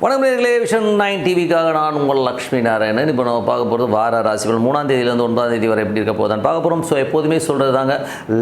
வணக்கம் நேர்களே vision nine டிவிக்காக நான் உங்கள் லக்ஷ்மி நாராயணன். இப்போ நம்ம பார்க்க போகிறது வார ராசிகள். மூணாம் தேதியிலேருந்து ஒன்பதாம் தேதி வரை எப்படி இருக்க போதான் பார்க்க போகிறோம் ஸோ எப்போதுமே சொல்கிறது தாங்க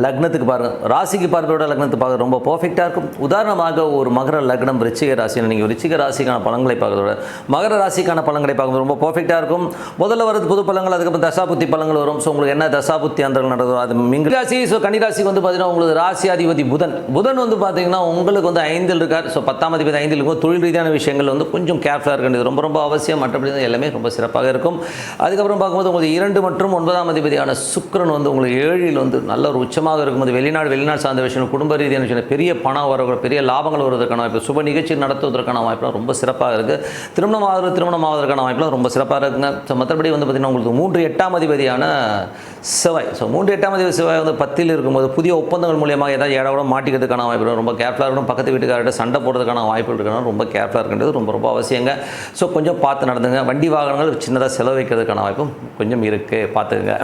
லக்னத்துக்கு பாருங்கள் ராசிக்கு பார்க்கிறோட லக்னத்துக்கு பார்க்க ரொம்ப பர்ஃபெக்டாக இருக்கும். உதாரணமாக ஒரு மகர லக்னம் ரிச்சிக ராசின்னு நீங்கள் ரிச்சிக ராசிக்கான பழங்களை பார்க்கறதோட மகர ராசிக்கான பழங்களை பார்க்கும்போது ரொம்ப பர்ஃபெக்டாக இருக்கும். முதல்ல வரது புது பழங்கள் அதுக்கப்புறம் தசாபுத்தி பழங்கள் வரும். ஸோ உங்களுக்கு என்ன தசாபுத்தி அந்த நடந்ததோ அது மிங்க ராசி ஸோ கன்னிராசிக்கு வந்து பார்த்தீங்கன்னா உங்களுக்கு ராசி அதிபதி புதன். புதன் வந்து பார்த்தீங்கன்னா உங்களுக்கு வந்து ஐந்தில் இருக்கார். ஸோ பத்தாம் அதிபதி ஐந்தில் இருக்கும். தொழில் ரீதியான விஷயங்கள் வந்து கொஞ்சம் கேர்ஃபுல்லாக இருக்க வேண்டியது ரொம்ப ரொம்ப அவசியம். மற்றபடி தான் எல்லாமே ரொம்ப சிறப்பாக இருக்கும். அதுக்கப்புறம் பார்க்கும்போது உங்களுக்கு இரண்டு மற்றும் ஒன்பதாம் அதிபதியான சுக்கிரன் வந்து உங்களுக்கு ஏழில் வந்து நல்ல ஒரு உச்சமாக இருக்கும்போது வெளிநாடு வெளிநாடு சார்ந்த விஷயம் குடும்ப ரீதியான விஷயம் பெரிய பணம் வர பெரிய லாபங்கள் வருவதற்கான வாய்ப்பு சுப நிகழ்ச்சி நடத்துவதற்கான வாய்ப்புலாம் ரொம்ப சிறப்பாக இருக்குது திருமணம் ஆகிறது திருமணம் ஆவதற்கான வாய்ப்புலாம் ரொம்ப சிறப்பாக இருக்குங்க. ஸோ மற்றபடி வந்து பார்த்திங்கன்னா உங்களுக்கு மூன்று எட்டாம் அதிபதியான செவ்வாய். ஸோ மூன்று எட்டாம் அதிபதி செவ்வாய் வந்து பத்தில் இருக்கும்போது புதிய ஒப்பந்தங்கள் மூலியமாக ஏதாவது ஏழை கூட மாட்டிக்கிறதுக்கான வாய்ப்பு ரொம்ப கேர்ஃபுல்லாக இருக்கணும். பக்கத்து வீட்டுக்காரர்கிட்ட சண்டை போடுறதுக்கான வாய்ப்பு இருக்கணும். ரொம்ப கேர்ஃபுல்லாக இருக்கின்றது ரொம்ப ரொம்ப அவசியங்க. ஸோ கொஞ்சம் பார்த்து நடந்துங்க. வண்டி வாகனங்கள் சின்னதாக செலவு வைக்கிறதுக்கான வாய்ப்பும் கொஞ்சம் இருக்குது பார்த்துக்குங்க.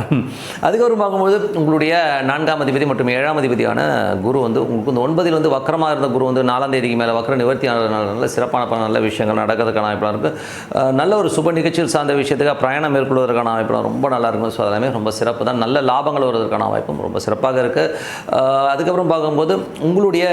அதுக்கப்புறம் பார்க்கும்போது உங்களுடைய நான்காம் அதிபதி மற்றும் ஏழாம் அதிபதியான குரு வந்து உங்களுக்கு இந்த ஒன்பதில் வந்து வக்கரமாக இருந்த குரு வந்து நாலாம் தேதிக்கு மேலே வக்கர நிவர்த்தி நல்ல சிறப்பான நல்ல விஷயங்கள் நடக்கிறதுக்கான வாய்ப்புலாம் இருக்குது நல்ல ஒரு சுப நிகழ்ச்சியில் சார்ந்த விஷயத்துக்கு பிரயாணம் மேற்கொள்வதற்கான வாய்ப்புலாம் ரொம்ப நல்லா இருக்கும் ஸோ அதெல்லாமே ரொம்ப சிறப்பு தான். நல்ல லாபங்கள் வருவதற்கான வாய்ப்பும் ரொம்ப சிறப்பாக இருக்குது அதுக்கப்புறம் பார்க்கும்போது உங்களுடைய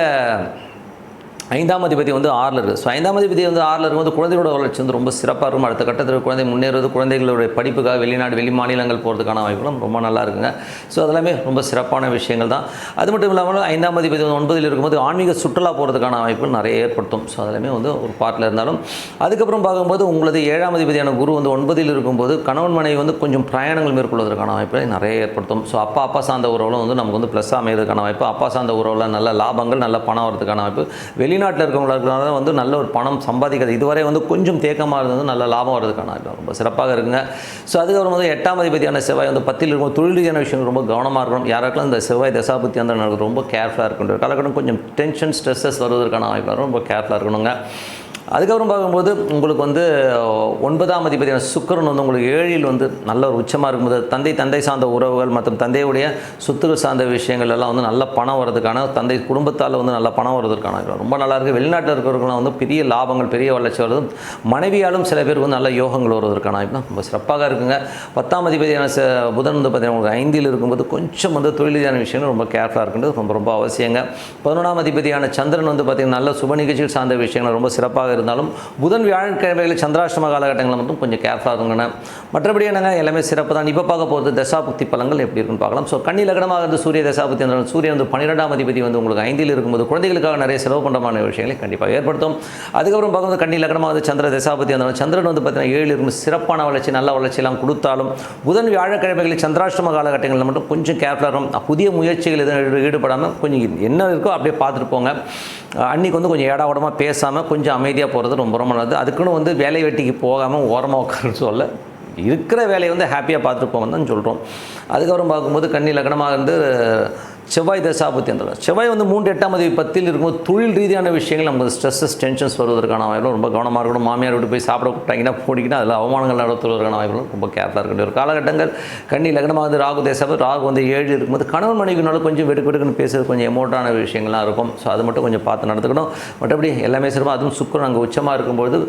ஐந்தாம் அதிபதி வந்து ஆறில் இருக்குது ஸோ ஐந்தாம் அதிபதி வந்து ஆறில் இருக்கும்போது குழந்தைகளோட வளர்ச்சி வந்து ரொம்ப சிறப்பாக இருக்கும். அடுத்த கட்டத்தில் குழந்தை முன்னேறுவது குழந்தைகளுடைய படிப்புக்காக வெளிநாடு வெளி மாநிலங்கள் போகிறதுக்கான வாய்ப்புகளும் ரொம்ப நல்லா இருக்குங்க. ஸோ அதெல்லாமே ரொம்ப சிறப்பான விஷயங்கள் தான். அது மட்டும் இல்லாமல் ஐந்தாம் அதிபதி வந்து ஒன்பதில் இருக்கும்போது ஆன்மீக சுற்றுலா போகிறதுக்கான வாய்ப்பு நிறைய ஏற்படுத்தும். ஸோ அதெல்லாமே வந்து ஒரு பாட்டில் இருந்தாலும் அதுக்கப்புறம் பார்க்கும்போது உங்களது ஏழாம் அதிபதியான குரு வந்து ஒன்பதில் இருக்கும்போது கணவன் மனைவி வந்து கொஞ்சம் பிரயாணங்கள் மேற்கொள்வதற்கான வாய்ப்பை நிறைய ஏற்படுத்தும். ஸோ அப்பா அப்பா சார்ந்த உறவுகளும் வந்து நமக்கு வந்து ப்ளஸ் அமைகிறதுக்கான வாய்ப்பு. அப்பா சார்ந்த உறவில் நல்ல லாபங்கள் நல்ல பணம் வரதுக்கான வாய்ப்பு. வெளி வெளிநாட்டில் இருக்கவங்களால வந்து நல்ல ஒரு பணம் சம்பாதிக்கிறது. இதுவரை வந்து கொஞ்சம் தேக்கமாக இருந்தது நல்ல லாபம் வர்றதுக்கான ரொம்ப சிறப்பாக இருக்குங்க. ஸோ அதுக்கப்புறம் வந்து எட்டாம் அதிபதியான செவ்வாய் வந்து பத்தில் இருக்கும். தொழில் ரீதியான விஷயம் ரொம்ப கவனமாக இருக்கணும். யாராக்கெல்லாம் இந்த செவ்வாய் தசாபுத்தி அந்த ரொம்ப கேர்ஃபுல்லாக இருக்கணும். காலகட்டம் கொஞ்சம் டென்ஷன் ஸ்ட்ரெஸ்ஸஸ் வருவதற்கான வாய்ப்பு ரொம்ப கேர்ஃபுல்லாக இருக்கணுங்க. அதுக்கப்புறம் பார்க்கும்போது உங்களுக்கு வந்து ஒன்பதாம் அதிபதியான சுக்கரன் வந்து உங்களுக்கு ஏழில் வந்து நல்ல ஒரு உச்சமாக இருக்கும்போது தந்தை தந்தை சார்ந்த உறவுகள் மற்றும் தந்தையுடைய சொத்துக்கள் சார்ந்த விஷயங்கள் எல்லாம் வந்து நல்ல பணம் வரதுக்கான தந்தை குடும்பத்தால் வந்து நல்ல பணம் வரதுக்கான ரொம்ப நல்லா இருக்குது வெளிநாட்டில் இருக்கிறவங்களாம் வந்து பெரிய லாபங்கள் பெரிய வளர்ச்சி வருது மனைவியாலும் சில பேர் வந்து நல்ல யோகங்கள் வருவதற்கான வாய்ப்பு ரொம்ப சிறப்பாக இருக்குங்க. பத்தாம் அதிபதியான ச- புதன் வந்து பார்த்தீங்கன்னா உங்களுக்கு ஐந்தில் இருக்கும்போது கொஞ்சம் வந்து தொழில் ரீதியான விஷயங்கள் ரொம்ப கேர்ஃபுல்லாக இருக்கின்றது ரொம்ப ரொம்ப அவசியங்க. பதினொன்றாம் அதிபதியான சந்திரன் வந்து பார்த்திங்கன்னா நல்ல சுப நிகழ்ச்சிகள் சார்ந்த விஷயங்கள் ரொம்ப சிறப்பாக இருந்தாலும் புதன் வியாழக்கிழமைகளில் சந்திராஷ்டம காலகட்டங்களில் மட்டும் கொஞ்சம் கேர்ஃபுல்லாக இருங்கண்ணே மற்றபடி என்னங்க? எல்லாமே சிறப்பு தான். இப்போ பார்க்க போகிறது தசாபுக்தி பலங்கள் எப்படி இருக்குன்னு பார்க்கலாம். ஸோ கண்ணி லக்னமாக இருந்து சூரிய தசாபுக்தி அந்த சூரியன் வந்து பன்னிரெண்டாம் அதிபதி வந்து உங்களுக்கு ஐந்தில் இருக்கும்போது குழந்தைகளுக்காக நிறைய செலவு பண்ணுறமான விஷயங்களை கண்டிப்பாக ஏற்படுத்தும். அதுக்கப்புறம் பார்க்கும்போது கண்ணி லக்னமாக வந்து சந்திர தசாபுத்தி அந்த சந்திரன் வந்து பார்த்தீங்கன்னா ஏழு இருக்கும் சிறப்பான வளர்ச்சி நல்ல வளர்ச்சியெல்லாம் கொடுத்தாலும் புதன் வியாழக்கிழமைகளில் சந்திராஷ்டம காலகட்டங்களில் மட்டும் கொஞ்சம் கேர்ஃபுல்லாக இருக்கும் புதிய முயற்சிகள் எதுவும் ஈடுபடாமல் கொஞ்சம் என்ன இருக்கோ அப்படியே பார்த்துட்டு போங்க. அன்றைக்கி வந்து கொஞ்சம் ஏடா உடமாக பேசாமல் கொஞ்சம் அமைதியாக போகிறது ரொம்ப ரொம்ப நல்லது. அதுக்குன்னு வந்து வேலை வெட்டிக்கு போகாமல் ஓரமாக உட்காருன்னு சொல்ல இருக்கிற வேலையை வந்து ஹாப்பியாக பார்த்துட்டு போங்க தான் சொல்கிறோம் அதுக்கப்புறம் பார்க்கும்போது கண்ணி லக்னமாக இருந்து செவ்வாய் தசாபத்தி என்ற செவ்வாய் வந்து மூன்று எட்டாம் தேதி பத்தில் இருக்கும்போது தொழில் ரீதியான விஷயங்கள் நமக்கு ஸ்ட்ரெஸ்ஸஸ் டென்ஷன்ஸ் வருவதற்கான வாய்ப்புகள் ரொம்ப கவனமாக இருக்கணும். மாமியார் விட்டு போய் சாப்பிட கூப்பிட்டாங்கன்னா போடிக்கிட்டு அதில் அவமானங்கள் நடத்துவதற்கான வாய்ப்புகள் ரொம்ப கேர்ஃபுல்லாக இருக்க வேண்டிய ஒரு காலகட்டங்கள் கண்ணி லக்னமாக வந்து ராகு தேசாபு ராகு வந்து ஏழு இருக்கும்போது கணவன் மனைவினால கொஞ்சம் வெடுக்கு வெடுக்குன்னு பேசுறது கொஞ்சம் எமோட்டான விஷயங்கள்லாம் இருக்கும். ஸோ அது மட்டும் கொஞ்சம் பார்த்து நடந்துக்கணும். மற்றபடி எல்லாமே சிறப்பாக அதுவும் சுக்கரன் அங்கே உச்சமாக இருக்கும்பொழுது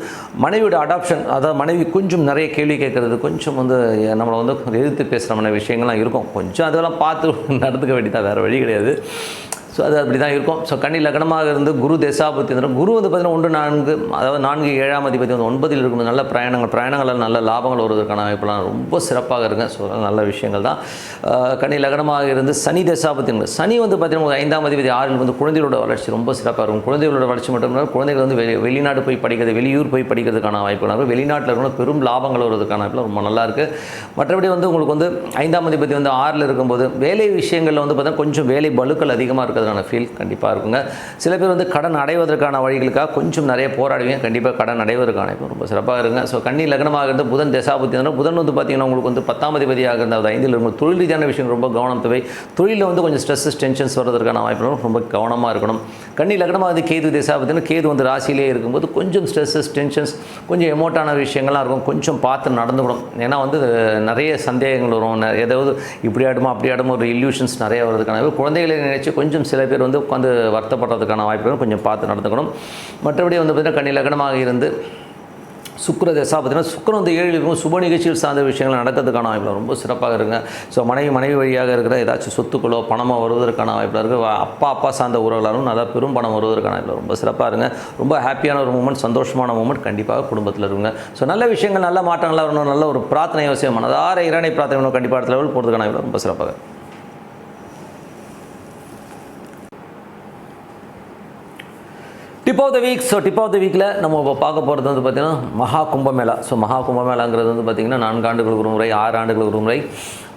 மனைவியோட அடாப்ஷன் அதாவது மனைவி கொஞ்சம் நிறைய கேள்வி கேட்குறது கொஞ்சம் வந்து நம்மளை வந்து எதிர்த்து பேசுகிற மாதிரி விஷயங்கள்லாம் இருக்கும். கொஞ்சம் அதெல்லாம் பார்த்து நடந்துக்க வேண்டியதான் வேறு வழி கிடையாது. ஸோ அது அப்படி தான் இருக்கும். ஸோ கன்னி லக்னமாக இருந்து குரு தசாபத்தி வந்துடும் குரு வந்து பார்த்தீங்கன்னா ஒன்று நான்கு அதாவது நான்கு ஏழாம் அதிபதி வந்து ஒன்பதில் இருக்கும்போது நல்ல பிரயாணங்கள் பிரயாணங்களால் நல்ல லாபங்கள் வருவதற்கான வாய்ப்புலாம் ரொம்ப சிறப்பாக இருங்க ஸோ நல்ல விஷயங்கள் தான். கன்னி லக்னமாக இருந்து சனி தசாபத்தி சனி வந்து பார்த்தீங்கன்னா ஐந்தாம் அதிபதி ஆறில் வந்து குழந்தைகளோட வளர்ச்சி ரொம்ப சிறப்பாக இருக்கும். குழந்தைகளோட வளர்ச்சி மட்டும் இல்லாமல் குழந்தைகள் வந்து வெளி வெளிநாடு போய் படிக்கிறது வெளியூர் போய் படிக்கிறதுக்கான வாய்ப்புகள் இருக்கும் வெளிநாட்டில் இருக்கணும் பெரும் லாபங்கள் வருவதற்கான வாய்ப்புலாம் ரொம்ப நல்லா இருக்குது மற்றபடி வந்து உங்களுக்கு வந்து ஐந்தாம் அதிபதி வந்து ஆறில் இருக்கும்போது வேலை விஷயங்களில் வந்து பார்த்தீங்கன்னா கொஞ்சம் வேலை பலுக்கள் அதிகமாக இருக்கிறதுக்கான ஃபீல் கண்டிப்பாக இருக்குங்க. சில பேர் வந்து கடன் அடைவதற்கான வழிகளுக்காக கொஞ்சம் நிறைய போராடுவீங்க. கண்டிப்பாக கடன் அடைவதற்கான இப்போ ரொம்ப சிறப்பாக இருங்க ஸோ கண்ணி லக்னமாக இருந்து புதன் தசாபதி புதன் வந்து பார்த்தீங்கன்னா உங்களுக்கு வந்து பத்தாம் அதிபதியாக இருந்த அது ஐந்தில் இருக்கும் தொழில் ரீதியான விஷயம் ரொம்ப கவனம் தேவை. தொழிலில் வந்து கொஞ்சம் ஸ்ட்ரெஸ்ஸஸ் டென்ஷன்ஸ் வர்றதுக்கான வாய்ப்பு ரொம்ப கவனமாக இருக்கணும். கண்ணி லக்னமாக வந்து கேது தசாபத்தினா கேது வந்து ராசியிலே இருக்கும்போது கொஞ்சம் ஸ்ட்ரெஸ்ஸஸ் டென்ஷன்ஸ் கொஞ்சம் எமோட்டான விஷயங்கள்லாம் இருக்கும். கொஞ்சம் பார்த்து நடந்துக்கணும். ஏன்னா வந்து நிறைய சந்தேகங்கள் வரும். ஏதாவது இப்படி ஆடுமா அப்படி ஆடுமா ஒரு இல்யூஷன்ஸ் நிறைய வர்றதுக்கான குழந்தைகளை நினைச்சு கொஞ்சம் சில சில பேர் வந்து உட்காந்து வருத்தப்படுறதுக்கான வாய்ப்புகள் கொஞ்சம் பார்த்து நடந்துக்கணும். மற்றபடி வந்து பார்த்திங்கன்னா கண்ணி லக்னமாக இருந்து சுக்கர தசா பார்த்தீங்கன்னா சுக்கிரம் வந்து ஏழில் இருக்கும் சுப நிகழ்ச்சிகள் சார்ந்த விஷயங்கள் நடக்கிறதுக்கான வாய்ப்பில் ரொம்ப சிறப்பாக இருக்குங்க. ஸோ மனைவி மனைவி வழியாக இருக்கிற ஏதாச்சும் சொத்துக்களோ பணமோ வருவதற்கான வாய்ப்பில் இருக்குது அப்பா அப்பா சார்ந்த உறவுகளாலும் நல்லா பெரும் பணம் வருவதற்கான வாய்ப்பில் ரொம்ப சிறப்பாக இருங்க ரொம்ப ஹாப்பியான ஒரு மூமெண்ட் சந்தோஷமான மூமெண்ட் கண்டிப்பாக குடும்பத்தில் இருக்குங்க. ஸோ நல்ல விஷயங்கள் நல்ல மாற்றங்களாக வரணும். நல்ல ஒரு பிரார்த்தனை அவசியம் மனதார இரணை பிரார்த்தனை கண்டிப்பாக லெவல் போகிறதுக்கான வாய்ப்பில் ரொம்ப சிறப்பாக tip of the week so tip of the வீக்கில் நம்ம இப்போ பார்க்க போகிறது வந்து பார்த்திங்கன்னா மகா கும்பமேளா. ஸோ மகா கும்பமேளாங்கிறது வந்து பார்த்திங்கன்னா நான்கு ஆண்டுகளுக்கு ஒரு முறை ஆறு ஆண்டுகளுக்கு ஒரு முறை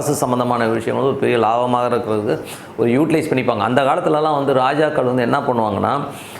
அரசு சம்மந்தமான விஷயம் வந்து ஒரு பெரிய லாபமாக இருக்கிறதுக்கு ஒரு யூட்டிலைஸ் பண்ணிப்பாங்க. அந்த காலத்துலலாம் வந்து ராஜாக்கள் வந்து என்ன பண்ணுவாங்கன்னா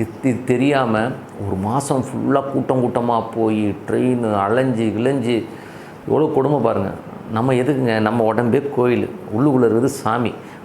இது இது தெரியாமல் ஒரு மாதம் ஃபுல்லாக கூட்டம் கூட்டமாக போய் ட்ரெயின் அலைஞ்சு கிளைஞ்சு எவ்வளோ கொடுமை பாருங்கள் நம்ம எதுக்குங்க? நம்ம உடம்பே கோயில். உள்ளுக்குள்ளே இருக்குது சாமி.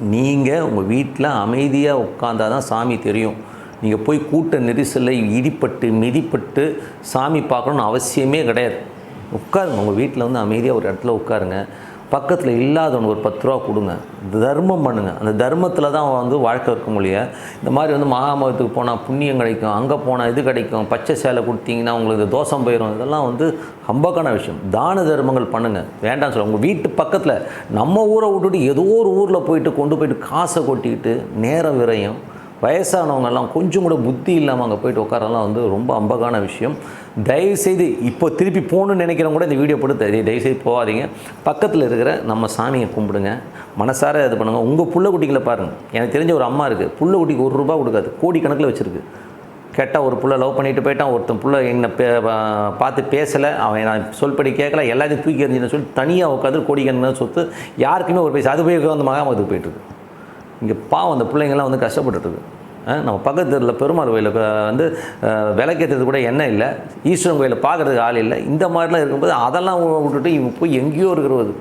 நீங்கள் உங்கள் வீட்டில் அமைதியாக உட்காந்தா தான் சாமி தெரியும். நீங்கள் போய் கூட்ட நெரிசலில் இடிப்பட்டு மிதிப்பட்டு சாமி பார்க்கணுன்னு அவசியமே கிடையாது. உட்காருங்க. உங்கள் வீட்டில் வந்து அமைதியாக ஒரு இடத்துல உட்காருங்க. பக்கத்தில் இல்லாதவனுக்கு ஒரு பத்து ரூபா கொடுங்க. தர்மம் பண்ணுங்கள் அந்த தர்மத்தில் தான் வந்து வாழ்க்கை இருக்க முடியும். இந்த மாதிரி வந்து மகாமகத்துக்கு போனால் புண்ணியம் கிடைக்கும். அங்கே போனால் இது கிடைக்கும். பச்சை சேலை கொடுத்தீங்கன்னா உங்களுக்கு தோசம் போயிடும் இதெல்லாம் வந்து ஹம்பக்கான விஷயம். தான தர்மங்கள் பண்ணுங்கள் வேண்டாம் சொல்ல உங்கள் வீட்டு பக்கத்தில் நம்ம ஊரை விட்டுட்டு ஏதோ ஒரு ஊரில் போயிட்டு கொண்டு போயிட்டு காசை கொட்டிக்கிட்டு நேரம் விரையும் வயசானவங்கெல்லாம் கொஞ்சம் கூட புத்தி இல்லாமல் அங்கே போயிட்டு உட்காரலாம் வந்து ரொம்ப அம்பகான விஷயம். தயவுசெய்து இப்போ திருப்பி போகணுன்னு நினைக்கிறவங்க கூட இந்த வீடியோ போட்டு தயவுசெய்து போகாதீங்க. பக்கத்தில் இருக்கிற நம்ம சாமியை கும்பிடுங்க. மனசார இது பண்ணுங்கள் உங்கள் புள்ள குட்டிகளை பாருங்கள் எனக்கு தெரிஞ்ச ஒரு அம்மா இருக்குது புள்ள குட்டிக்கு ஒரு ரூபா கொடுக்காது. கோடிக்கணக்கில் வச்சுருக்கு. கேட்டால் ஒரு புள்ள லவ் பண்ணிட்டு போயிட்டான். ஒருத்தன் புள்ள என்னை பே பா- பார்த்து பேசலை. அவன் நான் சொல்படி கேட்கல எல்லாத்தையும் தூக்கி எறிஞ்சுன்னு சொல்லி தனியாக உட்காந்து கோடிக்கணக்கில் சொத்து யாருக்குமே ஒரு பைசா. அது போய் அந்த மகாமத்துக்கு போயிட்டுருக்கு இங்கே பாவம் அந்த பிள்ளைங்கள்லாம் வந்து கஷ்டப்பட்டுருக்கு நம்ம பக்கத்து தெருவில் பெருமாள் கோயிலில் வந்து விளக்கேற்றது கூட எண்ணெய் இல்லை ஈஸ்வரன் கோயிலில் பார்க்குறதுக்கு ஆள் இல்லை. இந்த மாதிரிலாம் இருக்கும்போது அதெல்லாம் விட்டுட்டு இவங்க போய் எங்கேயோ இருக்கிறது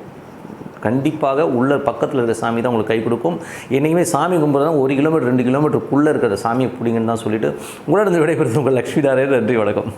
கண்டிப்பாக உள்ள பக்கத்தில் இருக்கிற சாமி தான் உங்களுக்கு கை கொடுக்கும். என்றைக்குமே சாமி கும்பிட்றது ஒரு கிலோமீட்டர் ரெண்டு கிலோமீட்டருக்குள்ளே இருக்கிற சாமியை பிடிங்கன்னு தான் சொல்லிட்டு உங்களிடம் விடைபெறுது உங்கள் லக்ஷ்மி தாரே நன்றி வணக்கம்.